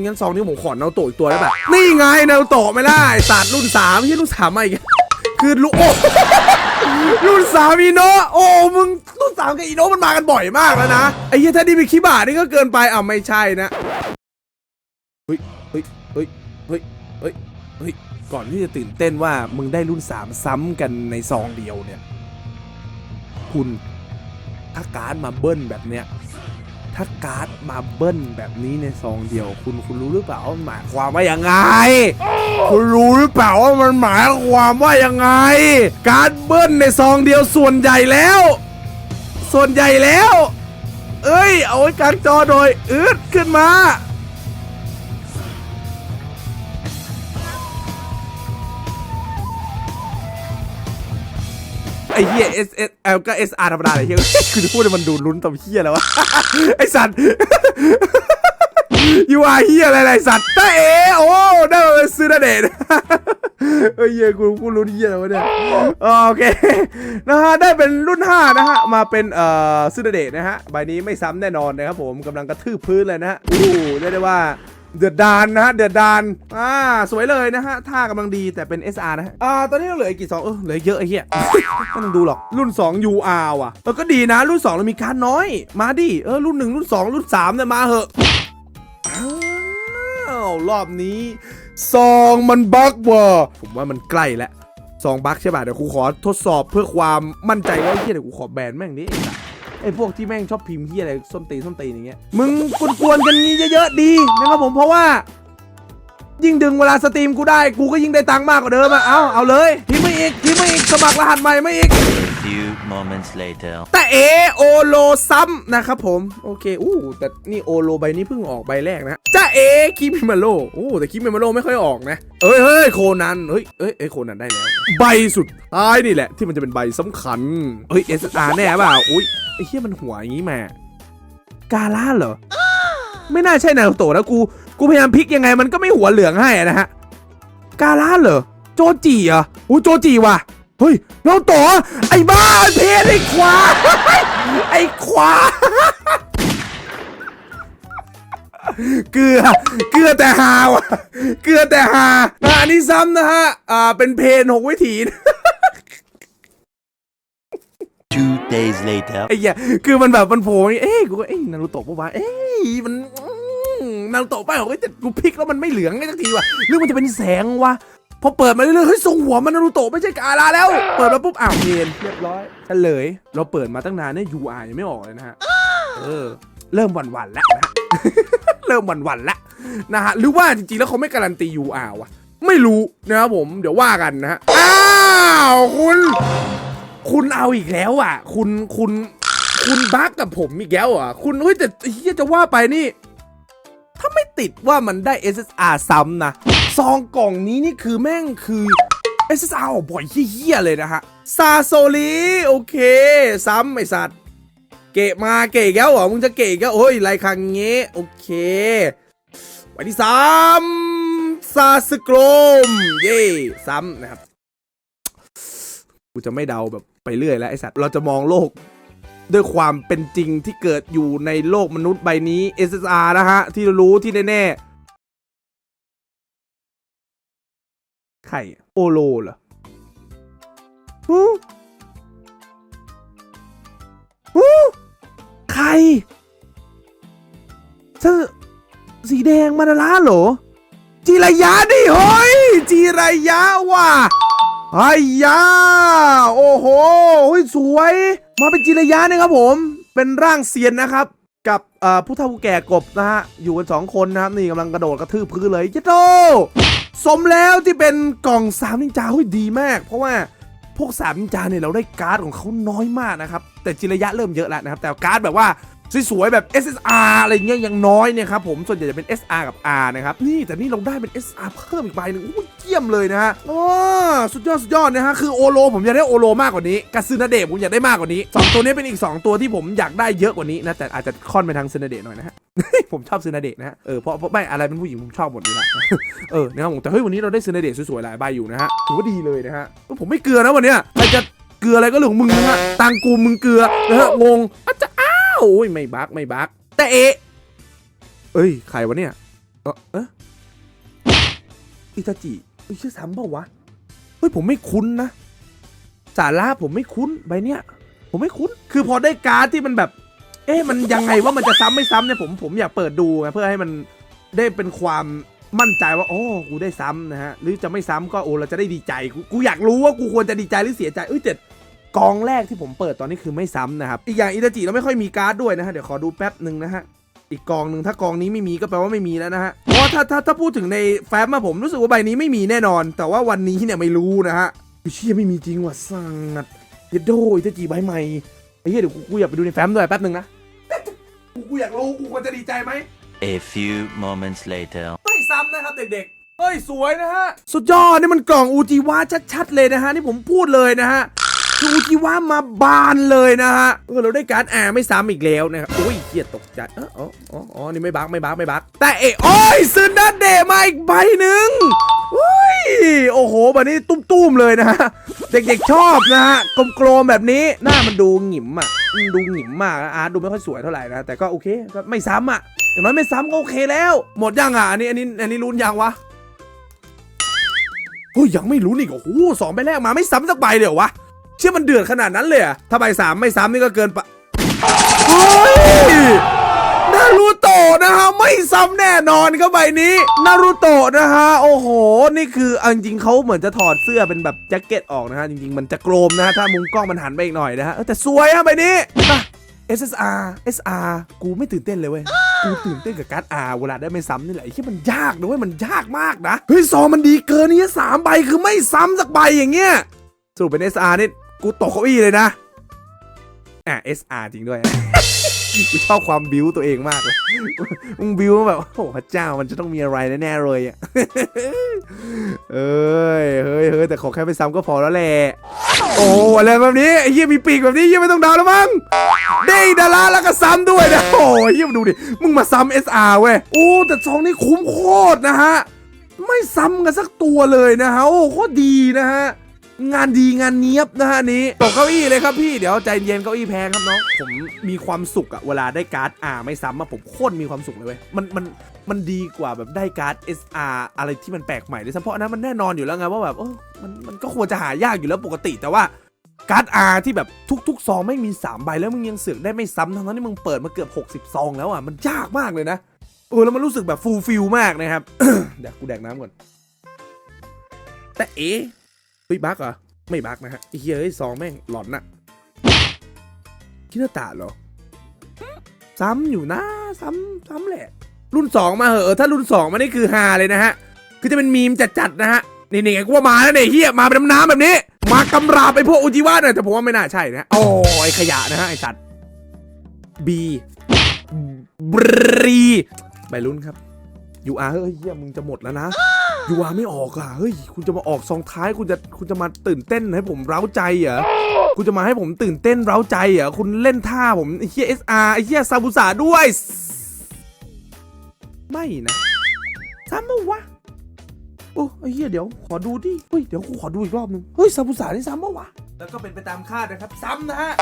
งั้นซองนี้ผมขอนาโตอีกตัวได้ปะนี่ไงเนาโตไม่ได้ศาสตร์รุ่นสามไม่ใช่รุ่นสามมาอีกคือลูกโอ้รุ่นสามอีโนะโอ้มึงรุ่นสามกับอีโนะมันมากันบ่อยมากแล้วนะไอ้เหี้ยถ้าดีไปคิบานี่ก็เกินไปอะไม่ใช่นะเฮ้ยเฮ้ยเฮ้ยเฮ้ยเฮ้ยเฮ้ยก่อนที่จะตื่นเต้นว่ามึงได้รุ่นสามซ้ำกันในซองเดียวเนี่ย คุณถ้าการมาเบิ้ลแบบเนี้ย ถ้าการ์ดมาเบิ้ลแบบนี้ในซองเดียว คุณคุณรู้หรือเปล่าว่าหมายความว่ายังไง คุณรู้หรือเปล่าว่ามันหมายความว่ายังไง การ์ดเบิ้ลในซองเดียวส่วนใหญ่แล้ว ส่วนใหญ่แล้ว เอ้ย เอาไว้กลางจอโดยอืดขึ้นมา ไอ้เหี้ย S S L ก็ S R ธรรมดาเลยเหี้ยคือจะพูดให้มันดูลุ้นตบเหี้ยแล้ววะไอสัตว์ยูอาเฮียอะไรไรสัตว์ตาเอโอ้ได้มาเป็นซื้อนาเดชเฮ้ยเหี้ยกูกูรู้เฮียแล้ววะเนี่ยโอเคนะฮะได้เป็นรุ่น 5 นะฮะ มาเป็นเอ่อซื้อนาเดชนะฮะใบนี้ไม่ซ้ำแน่นอนนะครับผมกำลังกระทืบพื้นเลยนะฮะอู้เรียกได้ว่า เดือดดานนะฮะเดือดดานอ่าสวยเลยนะฮะท่ากำลังดีแต่เป็น SR นะฮะอ่าตอนนี้เราเหลืออีกกี่ซองเออเหลือเยอะไอ้เหี้ยไม่ต้องดูหรอกรุ่น 2 UR ว่ะเออก็ดีนะ รุ่น 2 เรามีการน้อย มาดิเออรุ่น 1 รุ่น 2 รุ่น3เนี่ยมาเหอะอ้าวรอบนี้ซองมันบั๊กว่ะผมว่ามันใกล้แล้วซองบั๊กใช่ป่ะเดี๋ยวกูขอทดสอบเพื่อความมั่นใจว่าไอ้เฮียเดี๋ยวกูขอแบนแม่งดิ ไอ้พวกที่แม่งชอบพิมพ์เฮียอะไรส้นตีนส้นตีนอย่างเงี้ยมึงกวนๆกันงี้เยอะๆดีนะครับผมเพราะว่า ยิ่งดึงเวลาสตรีมกูได้กูก็ยิ่งได้ตังค์มากกว่าเดิมอะเอาเอาเลยพิมพ์มาอีกพิมพ์มาอีกสมัครรหัสใหม่มาอีก few moments later. แต่เอโอโลซัมนะครับผม โอเค อู้แต่นี่โอโลใบนี้เพิ่งออกใบแรกนะจ้าเอคิมิมาโลโอ้แต่คิมิมาโลไม่ค่อยออกนะ เอ้ยเฮ้ยโคนัน เฮ้ยเอ้ยเอ้ยโคนันได้แล้ว ใบสุดท้ายนี่แหละ ที่มันจะเป็นใบสำคัญ เฮ้ยเอสอาร์แน่เปล่าอุ้ยไอ้เหี้ยมันหัวอย่างงี้มากาล่าเหรอ ไม่น่าใช่นาโตะนะกู กูพยายามพลิกยังไงมันก็ไม่หัวเหลืองให้นะฮะ กาล่าเหรอ โจจีเหรออู้โจจีว่ะ เฮ้ยเราต่อไอ้บ้าไอ้เพศไอ้ควายไอ้ควายเกลือ เกลือแต่หาวะเกลือแต่หาอ่าอันนี้ซ้ำนะฮะ อ่า เป็นเพนหกวิถีนะ Two days later. ไอ้เหี้ยคือมันแบบมันโผล่อย่างงี้เอ้ยกูก็เอ้ยนารูโตะปะวะเอ้ยมันอืมนารูโตะไปเหรอเฮ้ยแต่กูพลิกแล้วมันไม่เหลืองไงสักทีวะหรือมันจะเป็นแสงวะ พอเปิดมาเรื่อยๆเฮ้ยทรงหัวมันนารูโตะไม่ใช่กาลาแล้ว เปิดมาปุ๊บอ้าวเพนเรียบร้อยเฉลย เราเปิดมาตั้งนานเนี่ย UR ยังไม่ออกเลยนะฮะเออ เริ่มหวั่นๆแล้วนะฮะเริ่มหวั่นๆแล้วนะฮะหรือว่าจริงๆแล้วเขาไม่การันตี UR วะไม่รู้นะครับผมเดี๋ยวว่ากันนะฮะอ้าวคุณ คุณเอาอีกแล้วอะ คุณคุณคุณบักกับผมอีกแล้วอะ คุณเฮ้ยแต่เฮียจะว่าไปนี่ ถ้าไม่ติดว่ามันได้ SSR ซ้ำนะซองกล่องนี้นี่คือแม่งคือ SSR ออกบ่อยเฮี้ยๆเลยนะฮะซาโซลีโอเค ซ้ำไอสัตว์ เกะมาเกะอีกแล้วเหรอมึงจะเกะอีกแล้วโอ้ยไรคังเงี้โอเคไปที่สามซาสโกรมเย่ซ้ำนะครับกูจะไม่เดาแบบไปเรื่อยแล้วไอสัตว์เราจะมองโลก ด้วยความเป็นจริงที่เกิดอยู่ในโลกมนุษย์ใบนี้ SSR นะฮะ ที่รู้ที่แน่ๆ ไข่โอโลเหรอฮู้ฮู้ไข่เธอสีแดงมานาราเหรอ จีรายาดิเฮ้ย จีรายาว่ะไอ้ยาโอ้โหสวย มาเป็นจิระยะนะครับผม เป็นร่างเซียนนะครับ กับผู้เฒ่าผู้แก่กบนะฮะ อยู่กันสองคนนะครับ นี่กำลังกระโดดกระทืบพื้นเลยเจ๊โต สมแล้วที่เป็นกล่องสามนินจาหุ้ยดีมาก เพราะว่าพวกสามนินจาเนี่ยเราได้การ์ดของเขาน้อยมากนะครับ แต่จิระยะเริ่มเยอะแล้วนะครับ แต่การ์ดแบบว่า สวยๆแบบ SSR อะไรเงี้ยยังน้อยเนี่ยครับผมส่วนใหญ่จะเป็น SR กับ R นะครับนี่แต่นี่เราได้เป็น SR เพิ่มอีกใบหนึ่งโอ้ยเยี่ยมเลยนะฮะโอ้สุดยอดสุดยอดนะฮะคือโอโลผมอยากได้โอโลมากกว่านี้กาซึนาเดะผมอยากได้มากกว่านี้สองตัวนี้เป็นอีก 2 ตัวที่ผมอยากได้เยอะกว่านี้นะแต่อาจจะค่อนไปทางซึนาเดะหน่อยนะฮะผมชอบซึนาเดะนะฮะเออเพราะเพราะไม่อะไรเป็นผู้หญิงผมชอบหมดนี่แหละเออนะครับผมแต่เฮ้ยวันนี้เราได้ซึนาเดะสวยๆหลายใบอยู่นะฮะถือว่าดีเลยนะฮะผมไม่เกลือนะวันเนี้ยใครจะเกลืออะไรก็เรื่องของมึงนะฮะตังกูมึงเกลือนะฮะงงอาจจะอ้าว โอ้ยไม่บักไม่บักแต่เอะเอ้ยใครวะเนี่ย เออเอะอิตาจิเฮ้ยชื่อซ้ำเปล่าวะเฮ้ยผมไม่คุ้นนะสาระผมไม่คุ้นใบเนี้ยผมไม่คุ้น คือพอได้การ์ดที่มันแบบ เอ๊ะมันยังไงว่ามันจะซ้ำไม่ซ้ำเนี่ยผมผมอยากเปิดดูไงเพื่อให้มันได้เป็นความมั่นใจว่าโอ้กูได้ซ้ำนะฮะหรือจะไม่ซ้ำก็โอ้เราจะได้ดีใจกูกูอยากรู้ว่ากูควรจะดีใจหรือเสียใจเอ้ยแต่ กองแรกที่ผมเปิดตอนนี้คือไม่ซ้ำนะครับ อีกอย่างอิตาจิเราไม่ค่อยมีการ์ดด้วยนะฮะ เดี๋ยวขอดูแป๊บหนึ่งนะฮะ อีกกองหนึ่งถ้ากองนี้ไม่มีก็แปลว่าไม่มีแล้วนะฮะ เพราะว่าถ้าถ้าถ้าพูดถึงในแฟ้มมาผมรู้สึกว่าใบนี้ไม่มีแน่นอน แต่ว่าวันนี้เนี่ยไม่รู้นะฮะเชี่ยไม่มีจริงว่ะสั่งอะเยดโดอิตาจิใบใหม่ไอ้เหี้ยเดี๋ยวกูกูอยากไปดูในแฟ้มด้วยแป๊บหนึ่งนะกูกูอยากรู้กูควรจะดีใจไหม A few moments later. ไม่ซ้ำนะครับเด็กๆเฮ้ยสวยนะฮะ สุดยอดนี่มันกล่องอูจิวะชัดๆเลยนะฮะนี่ผมพูดเลยนะฮะ คืออูจิวะมาบานเลยนะฮะเออเราได้การ์ดแอร์ไม่ซ้ำอีกแล้วนะครับโอ้ยเกียดตกใจเอออ๋ออ๋ออ๋อนี่ไม่บักไม่บักไม่บักแต่เอโอ้ยซึนาเดมาอีกใบหนึ่งเฮ้ยโอ้โหแบบนี้ตุ้มๆเลยนะฮะเด็กๆชอบนะฮะกลมๆแบบนี้หน้ามันดูหงิมอะดูหงิมมากอาร์ตดูไม่ค่อยสวยเท่าไหร่นะแต่ก็โอเคก็ไม่ซ้ำอะอย่างน้อยไม่ซ้ำก็โอเคแล้ว หมดยังอะอันนี้อันนี้อันนี้ลุ้นยังวะเฮ้ยยังไม่รู้นี่โอ้โหสองใบแรกมาไม่ซ้ำสักใบเลยเหรอวะ เชื่อมันเดือดขนาดนั้นเลยอะถ้าใบสามไม่ซ้ำนี่ก็เกินไปเฮ้ยนารูโตะนะฮะไม่ซ้ำแน่นอนครับใบนี้นารูโตะนะฮะโอ้โห นี่คือเอาจริงๆเขาเหมือนจะถอดเสื้อเป็นแบบแจ็คเก็ตออกนะฮะจริงๆ มันจะโกรมนะฮะถ้ามุมกล้องมันหันไปอีกหน่อยนะฮะเออแต่สวยฮะใบนี้ SSR SR กูไม่ตื่นเต้นเลยเว้ย กูตื่นเต้นกับการ์ด R เวลาได้ไม่ซ้ำนี่แหละไอ้ที่มันยากนะเว้ย มันยากมากนะ เฮ้ย ซองมันดีเกินนี่สามใบคือไม่ซ้ำสักใบอย่างเงี้ยสรุปเป็น SR นี่ กูตกเก้าอี้เลยนะอะ SR จริงด้วยกูชอบความบิวตัวเองมากเลยมึงบิวแบบโอ้โหพระเจ้ามันจะต้องมีอะไรแน่ๆเลยอะเอ้ยเฮ้ยเฮ้ยแต่ขอแค่ไม่ซ้ำก็พอแล้วแหละโอ้อะไรแบบนี้ไอ้เหี้ยมีปีกแบบนี้เหี้ยไม่ต้องดาวแล้วมั้งได้ดาราแล้วก็ซ้ำด้วยนะโอ้ยเยี่ยมดูดิมึงมาซ้ำ SR เว้ยโอ้แต่ซองนี่คุ้มโคตรนะฮะไม่ซ้ำกันสักตัวเลยนะฮะโอ้โคตรดีนะฮะ งานดีงานเนี้ยบนะฮะนี้ตกเก้าอี้เลยครับพี่เดี๋ยวใจเย็นเก้าอี้แพงครับน้องผมมีความสุขอะเวลาได้การ์ด R ไม่ซ้ำอะผมโคตรมีความสุขเลยเว้ยมันมันมันดีกว่าแบบได้การ์ด SR อะไรที่มันแปลกใหม่เลยเพราะอันนั้นมันแน่นอนอยู่แล้วไงว่าแบบเออมันมันก็ควรจะหายากอยู่แล้วปกติแต่ว่าการ์ด R ที่แบบทุกๆซองไม่มี3ใบแล้วมึงยังเสือกได้ไม่ซ้ำทั้งๆที่มึงเปิดมาเกือบ60ซองแล้วอะมันยากมากเลยนะเออแล้วมันรู้สึกแบบฟูลฟิลมากนะครับเดี๋ยวกูแดกน้ำก่อนแต่เอ๊ เฮ้ยบักเหรอ ไม่บักนะฮะไอ้เหี้ยเฮ้ยซองแม่งหลอนน่ะคินาตะเหรอ ซ้ำอยู่นะ ซ้ำซ้ำแหละ รุ่น2มาเหอะถ้ารุ่น2มานี่คือฮาเลยนะฮะ คือจะเป็นมีมจัดๆนะฮะนี่นี่ไงกูว่ามาแล้วเนี่ยเฮียมาเป็นน้ำแบบนี้ มากำราบไปพวกอุจิวะหน่อยแต่ผมว่าไม่น่าใช่นะโอ้ยขยะนะฮะไอสัตว์บีบรีไปลุ้นครับ อยู่อาเฮ้ยเฮียมึงจะหมดแล้วนะ ยูอาไม่ออกอะ เฮ้ย คุณจะมาออกซองท้าย คุณจะ คุณจะมาตื่นเต้นให้ผมเร้าใจเหรอ คุณจะมาให้ผมตื่นเต้นเร้าใจเหรอ คุณเล่นท่าผมไอ้เฮียเอสอาร์ไอ้เฮียซาบุสะด้วย ไม่นะซ้ำมาวะ โอ้ไอ้เฮียเดี๋ยวขอดูดิ เฮ้ย เดี๋ยวกูขอดูอีกรอบนึง เฮ้ยซาบุสานี่ซ้ำมาวะ แล้วก็เป็นไปตามคาดนะครับ ซ้ำนะฮะ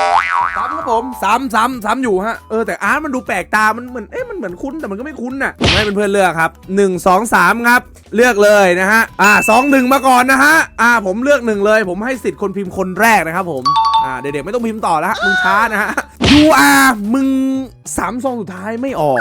ซ้ำครับผม ซ้ำซ้ำซ้ำอยู่ฮะ เออแต่อาร์ตมันดูแปลกตา มันเหมือน เอ๊ะมันเหมือนคุ้นแต่มันก็ไม่คุ้นน่ะผมให้เพื่อนๆเลือกครับ 1 2 3 ครับ เลือกเลยนะฮะ อ่าสองหนึ่งมาก่อนนะฮะ อ่า ผมเลือกหนึ่งเลย ผมให้สิทธิ์คนพิมพ์คนแรกนะครับผม อ่าเด็กๆไม่ต้องพิมพ์ต่อแล้วฮะมึงช้านะฮะ UR มึงสามซองสุดท้ายไม่ออก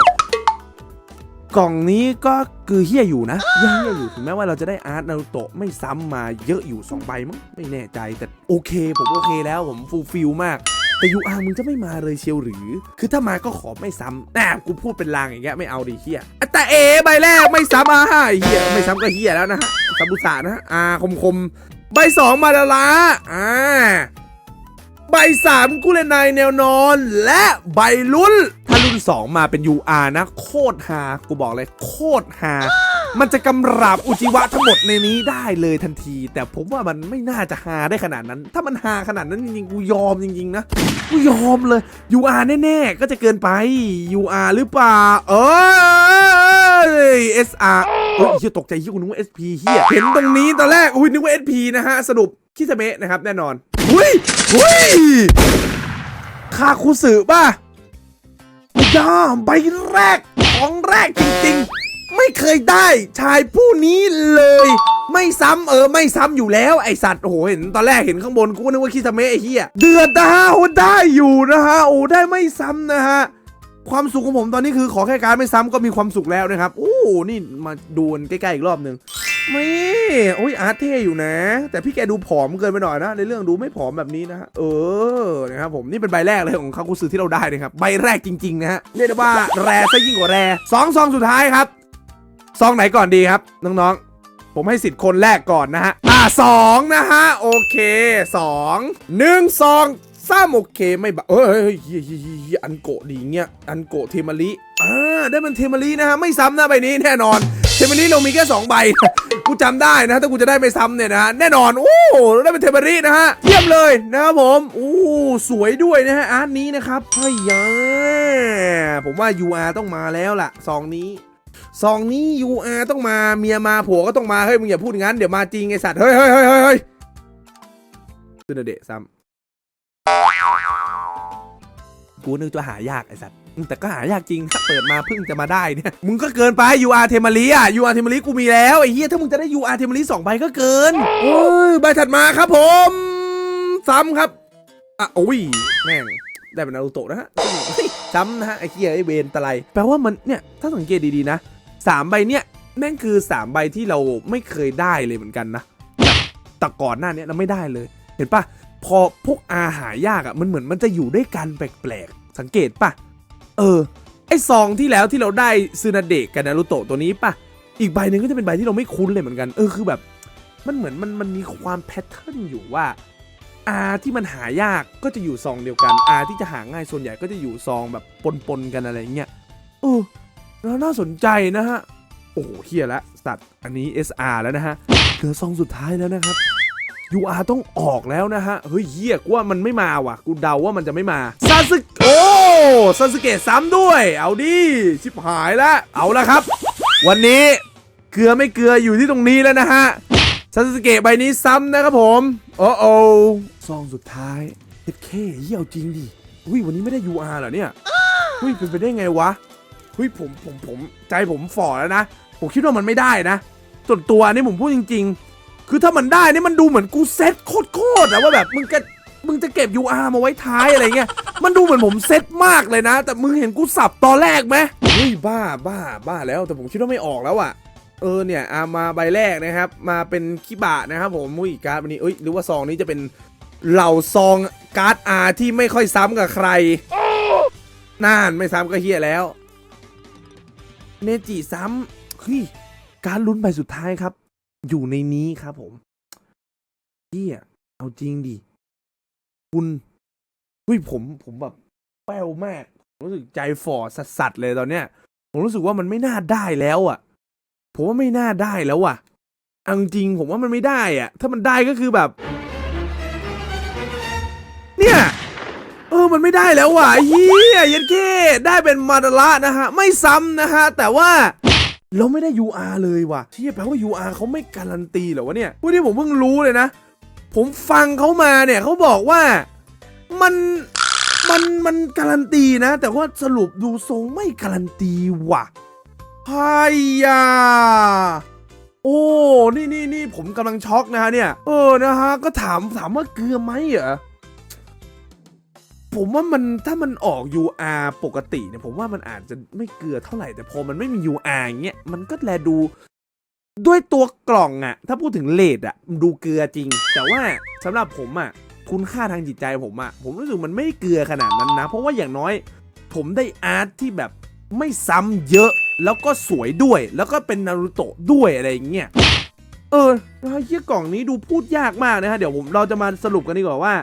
กล่องนี้ก็คือเฮี้ยอยู่นะยังเฮี้ยอยู่ถึงแม้ว่าเราจะได้อาร์ตนารูโตะไม่ซ้ำมาเยอะอยู่2ใบมั้งไม่แน่ใจแต่โอเค ผมโอเคแล้วผมฟูลฟิลมากแต่ยูอาร์มึงจะไม่มาเลยเชียวหรือ คือถ้ามาก็ขอไม่ซ้ำแน่กูพูดเป็นลางอย่างเงี้ยไม่เอาดิเฮี้ยแต่เอใบแรกไม่ซ้ำอะเฮี้ยไม่ซ้ำก็เฮี้ยแล้วนะฮะซัมบุสะนะฮะอ่าคมคมใบสองมาดาละอ่าใบสามกุเลนายแนวนอน และใบลุ้นถ้า รุ่น 2 มาเป็น UR นะ โคตรฮากูบอกเลยโคตรฮามันจะกำราบอุจิวะทั้งหมดในนี้ได้เลยทันที แต่ผมว่ามันไม่น่าจะฮาได้ขนาดนั้น ถ้ามันฮาขนาดนั้นจริงๆกูยอมจริงๆนะกูยอมเลย UR แน่ๆก็จะเกินไป UR หรือเปล่าเอ้ย SR เฮ้ยเฮียตกใจเฮียกูนึกว่า SP เฮียเห็นตรงนี้ตอนแรกอุ้ยนึกว่า SP นะฮะสรุปคิสเมะนะครับแน่นอนอุ้ยอุ้ยคาคุสึป่ะ ย่าใบแรกของแรกจริงๆ ไม่เคยได้ชายผู้นี้เลย ไม่ซ้ำเออไม่ซ้ำอยู่แล้วไอสัตว์โอ้โหเห็นตอนแรกเห็นข้างบนกูนึกว่าคิสเมะไอเฮียเดือดนะฮะโอ้ได้อยู่นะฮะโอ้ได้ไม่ซ้ำนะฮะความสุขของผมตอนนี้คือขอแค่การไม่ซ้ำก็มีความสุขแล้วนะครับ โอ้ นี่มาดูกันใกล้ๆอีกรอบหนึ่ง ไม่โอ้ยอาร์ตเท่อยู่นะ แต่พี่แกดูผอมเกินไปหน่อยนะ ในเรื่องดูไม่ผอมแบบนี้นะฮะเออนะครับผมนี่เป็นใบแรกเลยของคาคุซึที่เราได้นะครับใบแรกจริงๆนะฮะเรียกได้ว่าแรซะยิ่งกว่าแรสองซองสุดท้ายครับซองไหนก่อนดีครับ น้องๆ ผมให้สิทธิ์คนแรกก่อนนะฮะอ่าสองนะฮะ โอเคสองหนึ่งสองสามโอเคไม่บะเอ้ยเฮ้ยอันโกะดีเงี้ยอันโกะเทมาริอ่าได้เป็นเทมารินะฮะ ไม่ซ้ำนะใบนี้แน่นอน เทมาริเรามีแค่สองใบ กูจำได้นะถ้ากูจะได้ไม่ซ้ำเนี่ยนะฮะแน่นอนโอ้ได้เป็นเทมารินะฮะเยี่ยมเลยนะครับผมโอ้สวยด้วยนะฮะอาร์ตนี้นะครับเฮ้ยยาผมว่า UR ต้องมาแล้วล่ะซองนี้ซองนี้ UR ต้องมาเมียมาผัวก็ต้องมาเฮ้ยมึงอย่าพูดงั้นเดี๋ยวมาจริงไอสัตว์เฮ้ยเฮ้ยเฮ้ยเฮ้ยเฮ้ยซึนาเดะซ้ำกูนึกจะหายากไอสัตว์ แต่ก็หายากจริงถ้าเปิดมาเพิ่งจะมาได้เนี่ยมึงก็เกินไป UR เทมารีอะ UR เทมารีกูมีแล้วไอ้เหี้ยถ้ามึงจะได้ UR เทมารีสองใบก็เกินเฮ้ยใบถัดมาครับผม ซ้ำครับอะโอ้ยแม่งได้เป็นนารูโตะนะฮะซ้ำนะฮะไอ้เคียไอ้เวนตะไลแปลว่ามันเนี่ยถ้าสังเกตดีๆนะสามใบเนี่ยแม่งคือสามใบที่เราไม่เคยได้เลยเหมือนกันนะแต่ก่อนหน้าเนี้เราไม่ได้เลย เห็นปะพอพวกอาหายากอะ่ะมันเหมือนมันจะอยู่ด้วยกันแปลกๆสังเกตปะ เออ ไอซองที่แล้วที่เราได้ซึนาเดะกับนารูโตะตัวนี้ปะอีกใบหนึ่งก็จะเป็นใบที่เราไม่คุ้นเลยเหมือนกัน เออคือแบบ มันเหมือนมันมันมีความแพทเทิร์นอยู่ว่าอาที่มันหายากก็จะอยู่ซองเดียวกันอาที่จะหาง่ายส่วนใหญ่ก็จะอยู่ซองแบบปนๆกันอะไรเงี้ยเออแล้วน่าสนใจนะฮะ โอ้เฮียละสัตว์อันนี้ SR แล้วนะฮะเหลือซองสุดท้ายแล้วนะครับ UR ต้องออกแล้วนะฮะ เฮ้ยเฮียกูว่ามันไม่มาว่ะ กูเดาว่ามันจะไม่มาซาสึโอ้ ซาสึเกะซ้ำด้วย เอาดิชิบหายและเอาละครับ วันนี้เกลือไม่เกลืออยู่ที่ตรงนี้แล้วนะฮะซาสึเกะใบนี้ซ้ำนะครับผมโอ้โอซองสุดท้ายเอ็ดเคเยี่ยวจริงดิอุ้ยวันนี้ไม่ได้ UR เหรอเนี่ยอุ้ยเป็นไปได้ไงวะอุ้ยผมผมผมใจผมฝ่อแล้วนะผมคิดว่ามันไม่ได้นะส่วนตัวนี่ผมพูดจริง ๆ คือถ้ามันได้นี่มันดูเหมือนกูเซ็ตโคตรๆอะว่าแบบมึงจะ มึงจะเก็บ UR มาไว้ท้ายอะไรเงี้ย มันดูเหมือนผมเซ็ตมากเลยนะ แต่มึงเห็นกูสับตอนแรกไหมเฮ้ยบ้าบ้าบ้าแล้วแต่ผมคิดว่าไม่ออกแล้วอะเออเนี่ยอามาใบแรกนะครับ มาเป็นคิบะนะครับผมมุ้ยการ์ดวันนี้เอ้ยหรือว่าซองนี้จะเป็นเหล่าซองการ์ดอาที่ไม่ค่อยซ้ำกับใครน่านไม่ซ้ำก็เฮียแล้วเนจิซ้ำเฮ้ยการดลุ้นใบสุดท้ายครับ อยู่ในนี้ครับผมเฮียเอาจริงดิ คุณเฮ้ยผมผมแบบแป้วมากผมรู้สึกใจฝ่อสัสๆเลยตอนเนี้ย ผมรู้สึกว่ามันไม่น่าได้แล้วอะ ผมว่าไม่น่าได้แล้วว่ะเอาจริงผมว่ามันไม่ได้อะถ้ามันได้ก็คือแบบ เนี่ยเออมันไม่ได้แล้วว่ะเฮียย็นเคได้เป็นมาดาระนะฮะ ไม่ซ้ำนะฮะ แต่ว่าเราไม่ได้ UR เลยว่ะเที่แปลว่า UR เขาไม่การันตีหรอวะเนี่ยพวกนี้ผมเพิ่งรู้เลยนะ ผมฟังเขามาเนี่ยเขาบอกว่ามันมันมันการันตีนะ แต่ว่าสรุปดูทรงไม่การันตีว่ะไฮยาโอ้ นี่นี่นี่ผมกำลังช็อกนะฮะเนี่ย เออนะฮะ ก็ถามถามว่าเกลือไหมเหรอ ผมว่ามันถ้ามันออก UR ปกติเนี่ยผมว่ามันอาจจะไม่เกลือเท่าไหร่แต่พอมันไม่มี UR อย่างเงี้ยมันก็แลดู ด้วยตัวกล่องอะถ้าพูดถึงเลดอะมันดูเกลือจริง แต่ว่าสำหรับผมอะคุณค่าทางจิตใจผมอะผมรู้สึกมันไม่เกลือขนาดนั้นนะ เพราะว่าอย่างน้อย ผมได้อาร์ตที่แบบไม่ซ้ำเยอะแล้วก็สวยด้วย แล้วก็เป็นนารูโตะด้วยอะไรอย่างเงี้ยเออแล้วเฮียกล่องนี้ดูพูดยากมากนะฮะเดี๋ยวผมเราจะมาสรุปกันดีกว่าว่า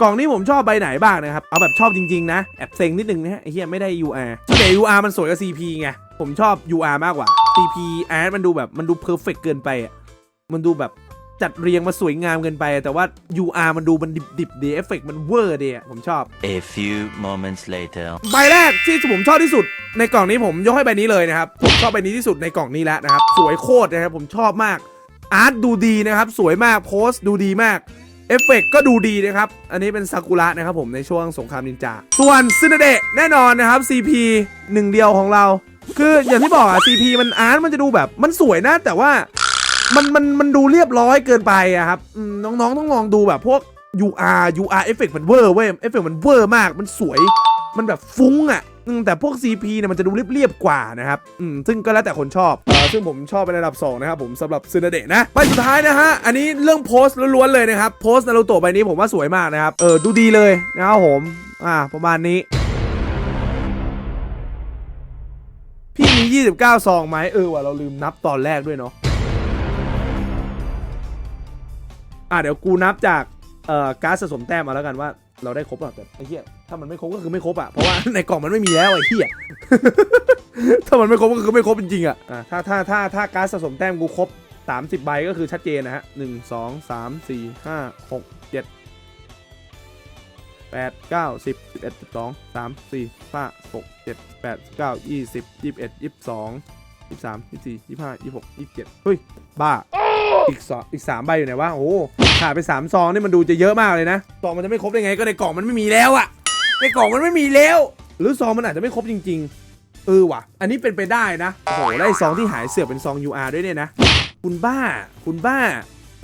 กล่องนี้ผมชอบใบไหนบ้างนะครับ เอาแบบชอบจริงๆนะ แอบเซ็งนิดนึงนะฮะไอ้เฮียไม่ได้ UR ส่วนใหญ่ UR มันสวยกว่า CP ไง ผมชอบ UR มากกว่า CP อาร์ตมันดูแบบมันดูเพอร์เฟกเกินไปอะ มันดูแบบจัดเรียงมาสวยงามเกินไป แต่ว่า UR มันดูมันดิบๆดีเอฟเฟกมันเวอร์ดีอะผมชอบ A few moments later. ใบแรกที่ผมชอบที่สุดในกล่องนี้ผมยกให้ใบนี้เลยนะครับผมชอบใบนี้ที่สุดในกล่องนี้แล้วนะครับ สวยโคตรนะครับผมชอบมากอาร์ตดูดีนะครับ สวยมากโพสต์ดูดีมาก เอฟเฟกต์ก็ดูดีนะครับ อันนี้เป็นซากุระนะครับผมในช่วงสงครามนินจา ส่วนซึนาเดะแน่นอนนะครับ CP หนึ่งเดียวของเรา คืออย่างที่บอกอะ CP มันอาร์ตมันจะดูแบบมันสวยนะ แต่ว่ามันมันมันดูเรียบร้อยเกินไปอะครับน้องๆต้องลองดูแบบพวก UR UR เอฟเฟกมันเวอร์เว้ยเอฟเฟกมันเวอร์มากมันสวย มันแบบฟุ้งอะ แต่พวก CP เนี่ยมันจะดูเรียบๆกว่านะครับอืมซึ่งก็แล้วแต่คนชอบอซึ่งผมชอบเป็นระดับ 2 นะครับผมสำหรับซึนาเดะนะใบสุดท้ายนะฮะ อันนี้เรื่องโพสต์ล้วนๆเลยนะครับโพสต์นารูโตะใบนี้ผมว่าสวยมากนะครับเออดูดีเลยนะครับผมอ่าประมาณนี้พี่มี 29 ซองไหมเออว่ะเราลืมนับตอนแรกด้วยเนาะอะเดี๋ยวกูนับจากเอ่อการ์ดสะสมแต้มมาแล้วกันว่า เราได้ครบอะแต่ไอ้เหี้ยถ้ามันไม่ครบก็คือไม่ครบอะเพราะว่าในกล่องมันไม่มีแล้วไอ้เหี้ย ถ้ามันไม่ครบก็คือไม่ครบจริงๆอะอะถ้าถ้าถ้าถ้าการดสะสมแต้มกูครบ 30 ใบก็คือชัดเจนนะฮะหนึ่งสองสามสี่ห้าหกเจ็ดแปดเก้าสิบสิบเอ็ดสิบสองสามสี่ห้าหกเจ็ดแปดเก้ายี่สิบยี่สิบเอ็ดยี่สิบสองยี่สิบสามยี่สิบสี่ยี่สิบห้ายี่สิบหกยี่สิบเจ็ดเฮ้ย บ้า อีกสองอีกสามใบอยู่ไหนวะ โอ้ขาดไปสามซองนี่มันดูจะเยอะมากเลยนะซองมันจะไม่ครบได้ไงก็ในกล่องมันไม่มีแล้วอะในกล่องมันไม่มีแล้ว หรือซองมันอาจจะไม่ครบจริง ๆ เออว่ะ อันนี้เป็นไปได้นะโอ้โหได้ซองที่หายเสือกเป็นซอง UR ด้วยเนี่ยนะ คุณบ้า คุณบ้า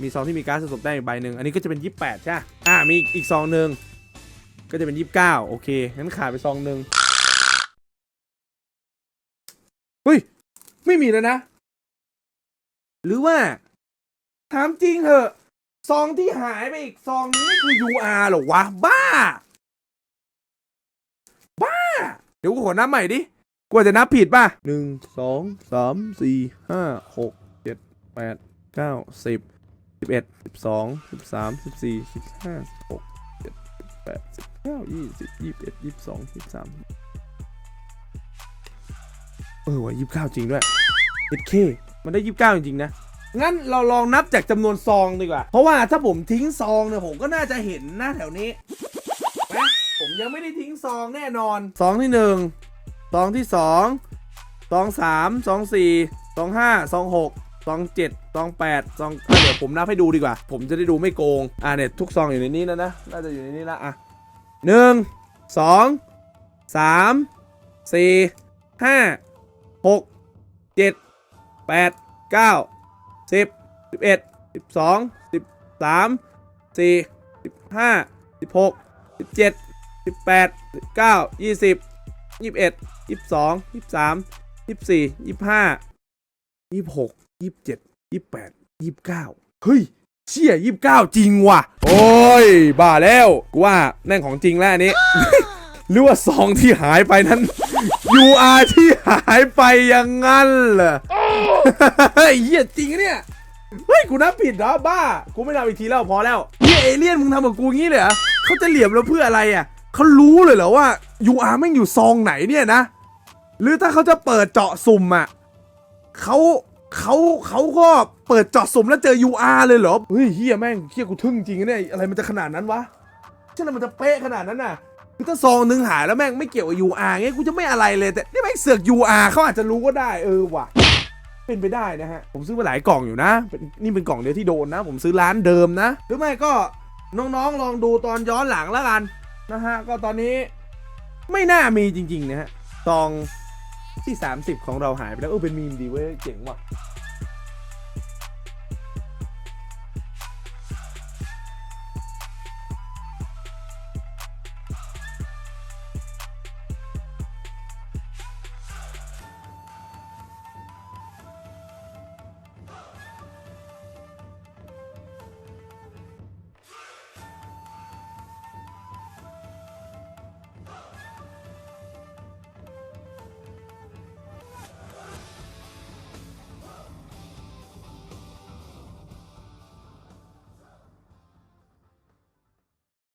มีซองที่มีการสะสมได้อีกใบหนึ่งอันนี้ก็จะเป็น28ใช่ปะอ่ามีอีกซองหนึ่งก็จะเป็น 29 โอเคงั้นขาดไปซองหนึ่งเฮ้ย ไม่มีแล้วนะ หรือว่า ถามจริงเหอะ ซองที่หายไปอีกซองนี้คือ UR หรอวะ บ้า บ้า เดี๋ยวกูขอนับใหม่ดิกูอาจะนับผิดป่ะหนึ่งสองสามสี่ห้าหกเจ็ดแปดเก้าสิบสิบเอ็ดสิบสองสิบสามสิบสี่สิบห้าสิบหกเจ็ดแปดสิบเก้ายี่สิบยี่สิบเอ็ดยี่สิบสองยี่สิบสามเออว่ะยี่สิบเก้าจริงด้วยเอ็ดเค มันได้ยี่สิบเก้าจริงๆนะ งั้นเราลองนับจากจำนวนซองดีกว่า เพราะว่าถ้าผมทิ้งซองเนี่ยผมก็น่าจะเห็นนะแถวนี้นะผมยังไม่ได้ทิ้งซองแน่นอน ซองที่หนึ่งซองที่สองซองสามซองสี่ซองห้าซองหกซองเจ็ดซองแปดซองเดี๋ยวผมนับให้ดูดีกว่า ผมจะได้ดูไม่โกง อะเนี่ยทุกซองอยู่ในนี้แล้วนะ น่าจะอยู่ในนี้ละอะหนึ่งสองสามสี่ห้าหกเจ็ด แปดเก้าสิบสิบเอ็ดสิบสองสิบสามสี่สิบห้าสิบหกสิบเจ็ดสิบแปดเก้ายี่สิบยี่สิบเอ็ดยี่สิบสองยี่สิบสามยี่สิบสี่ยี่สิบห้ายี่สิบหกยี่สิบเจ็ดยี่สิบแปดยี่สิบเก้าเฮ้ยเชี่ยยี่สิบเก้าจริงว่ะ โอ้ย บ้าแล้ว กูว่าแน่งของจริงแล้วอันนี้ หรือว่าซองที่หายไปนั้น UR ที่หายไปอยังงั้นเหรอเฮ้ยเหี้ยจริงอะเนี่ย เฮ้ย กูนับผิดเหรอบ้า กูไม่นับอีกทีแล้วพอแล้วเฮียเอเลี่ยนมึงทำกับกูงี้เลยเหรอเขาจะเหลี่ยมเราเพื่ออะไรอะเขารู้เลยเหรอว่า UR แม่งอยู่ซองไหนเนี่ยนะ หรือถ้าเขาจะเปิดเจาะสุ่มอะเขาเขาเขาก็เปิดเจาะสุ่มแล้วเจอ UR เลยเหรอ เฮ้ยเฮียแม่งเฮียกูทึ่งจริงอะเนี่ยอะไรมันจะขนาดนั้นวะใช่ไหมมันจะเป๊ะขนาดนั้นน่ะ คือถ้าซองหนึ่งหายแล้วแม่งไม่เกี่ยวกับ UR เงี้ยกูจะไม่อะไรเลยแต่นี่แม่งเสือก UR เขาอาจจะรู้ก็ได้เออว่ะ เป็นไปได้นะฮะ ผมซื้อมาหลายกล่องอยู่นะเป็นนี่เป็นกล่องเดียวที่โดนนะ ผมซื้อร้านเดิมนะ หรือไม่ก็น้องๆลองดูตอนย้อนหลังแล้วกันนะฮะก็ตอนนี้ไม่น่ามีจริงๆนะฮะซองที่ 30 ของเราหายไปแล้วเออเป็นมีมดีเว้ยเจ๋งว่ะ